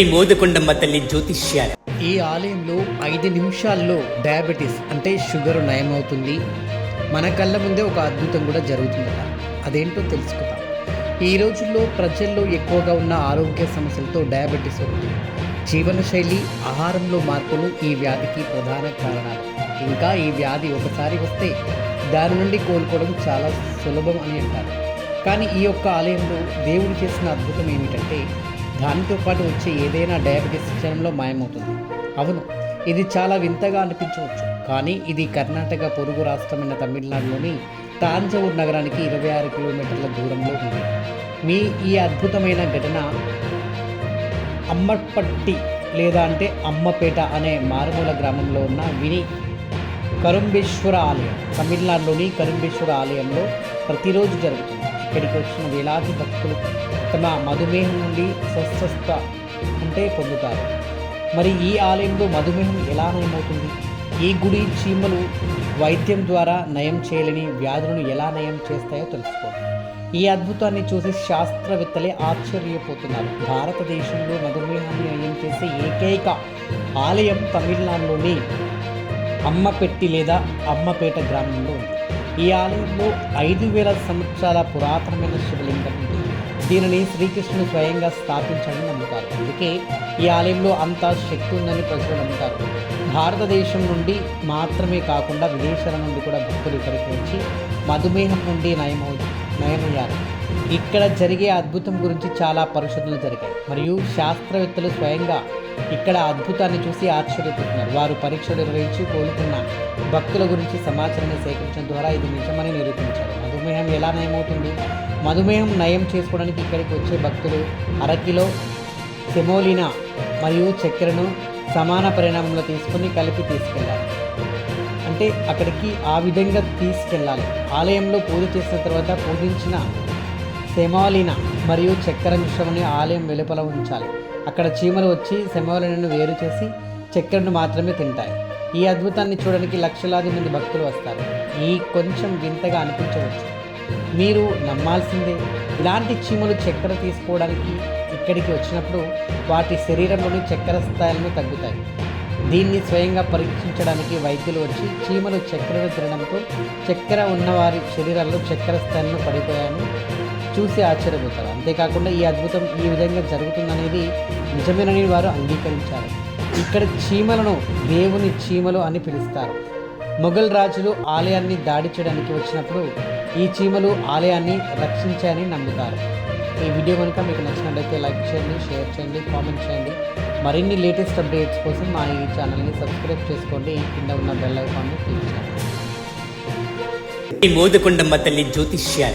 ఈ మోదకొండమ్మ తల్లి జ్యోతిష్యాల. ఈ ఆలయంలో ఐదు నిమిషాల్లో డయాబెటీస్ అంటే షుగర్ నయమవుతుంది. మన కళ్ళ ముందే ఒక అద్భుతం కూడా జరుగుతుందట అదేంటో తెలుసుకుందాం. ఈ రోజుల్లో ప్రజల్లో ఎక్కువగా ఉన్న ఆరోగ్య సమస్యలతో డయాబెటీస్ ఒకటి. జీవనశైలి ఆహారంలో మార్పులు ఈ వ్యాధికి ప్రధాన కారణాలు. ఇంకా ఈ వ్యాధి ఒకసారి వస్తే దాని నుండి కోలుకోవడం చాలా సులభం అని అంటారు. కానీ ఈ యొక్క ఆలయంలో దేవుడు చేసిన అద్భుతం ఏమిటంటే దానితో పాటు వచ్చే ఏదైనా డయాబెటీస్ క్షణంలో మాయమవుతుంది. అవును ఇది చాలా వింతగా అనిపించవచ్చు. కానీ ఇది కర్ణాటక పొరుగు రాష్ట్రమైన తమిళనాడులోని తాంజావూర్ నగరానికి ఇరవై ఆరు కిలోమీటర్ల దూరంలో ఉంది. మీ ఈ అద్భుతమైన ఘటన అమ్మపట్టి లేదా అంటే అమ్మపేట అనే మారుమూల గ్రామంలో ఉన్న విని కరుంబేశ్వర ఆలయం తమిళనాడులోని కరుంబేశ్వర ఆలయంలో ప్రతిరోజు జరుగుతుంది. ఇక్కడికి వచ్చిన వేలాది భక్తులు తమ మధుమేహం నుండి స్వస్థత అంటే పొందుతారు. మరి ఈ ఆలయంలో మధుమేహం ఎలా నయమవుతుంది? ఈ గుడి చీమలు వైద్యం ద్వారా నయం చేయలేని వ్యాధులను ఎలా నయం చేస్తాయో తెలుసుకోండి ఈ అద్భుతాన్ని చూసి శాస్త్రవేత్తలే ఆశ్చర్యపోతున్నారు. భారతదేశంలో మధుమేహాన్ని నయం చేసే ఏకైక ఆలయం తమిళనాడులోని అమ్మపెట్టి లేదా అమ్మపేట గ్రామంలో ఉంది. ఈ ఆలయంలో ఐదు వేల సంవత్సరాల పురాతనమైన శివలింగం ఉంది. దీనిని శ్రీకృష్ణుడు స్వయంగా స్థాపించాలని నమ్ముతారు. అందుకే ఈ ఆలయంలో అంత శక్తి ఉందని ప్రజలు నమ్ముతారు. భారతదేశం నుండి మాత్రమే కాకుండా విదేశాల నుండి కూడా భక్తులు ఇక్కడికి వచ్చి మధుమేహం నుండి నయమవు నయమయ్యారు. ఇక్కడ జరిగే అద్భుతం గురించి చాలా పరిశోధనలు జరిగాయి. మరియు శాస్త్రవేత్తలు స్వయంగా ఇక్కడ అద్భుతాన్ని చూసి ఆశ్చర్యపోతున్నారు. వారు పరీక్షలు నిర్వహించి కోలుకున్న భక్తుల గురించి సమాచారాన్ని సేకరించడం ద్వారా ఇది నిజమని నిరూపించారు. మధుమేహం ఎలా నయమవుతుంది? మధుమేహం నయం చేసుకోవడానికి ఇక్కడికి వచ్చే భక్తులు అరకిలో సెమోలినా మరియు చక్కెరను సమాన పరిణామంలో తీసుకుని కలిపి తీసుకెళ్ళాలి. అంటే అక్కడికి ఆ విధంగా తీసుకెళ్ళాలి. ఆలయంలో పూజ చేసిన తర్వాత పూజించిన సెమాలిన మరియు చక్కెర మిశ్రమాన్ని ఆలయం వెలుపల ఉంచాలి. అక్కడ చీమలు వచ్చి సెమాలినను వేరు చేసి చక్కెరను మాత్రమే తింటాయి. ఈ అద్భుతాన్ని చూడడానికి లక్షలాది మంది భక్తులు వస్తారు. ఈ కొంచెం వింతగా అనిపించవచ్చు. మీరు నమ్మాల్సిందే. ఇలాంటి చీమలు చక్కెర తీసుకోవడానికి ఇక్కడికి వచ్చినప్పుడు వాటి శరీరంలోని చక్కెర స్థాయిలను తగ్గుతాయి. దీన్ని స్వయంగా పరీక్షించడానికి వైద్యులు వచ్చి చీమలు చక్కెరను తినడంతో చక్కెర ఉన్నవారి శరీరాల్లో చక్కెర స్థాయిలను పడిపోయాయని చూసి ఆశ్చర్యపోతారు. అంతేకాకుండా ఈ అద్భుతం ఈ విధంగా జరుగుతుందనేది నిజమేనని వారు అంగీకరించారు. ఇక్కడ చీమలను దేవుని చీమలు అని పిలుస్తారు. మొఘల్ రాజులు ఆలయాన్ని దాడి చేయడానికి వచ్చినప్పుడు ఈ చీమలు ఆలయాన్ని రక్షించాయని నమ్ముతారు. ఈ వీడియో కనుక మీకు నచ్చినట్లయితే లైక్ చేయండి షేర్ చేయండి కామెంట్ చేయండి. మరిన్ని లేటెస్ట్ అప్డేట్స్ కోసం మా ఈ ఛానల్ని సబ్స్క్రైబ్ చేసుకోండి. కింద ఉన్న బెల్ ఐకాన్ని క్లిక్ చేయండి. మోదకొండమ్మ తల్లి జ్యోతిష్యాలు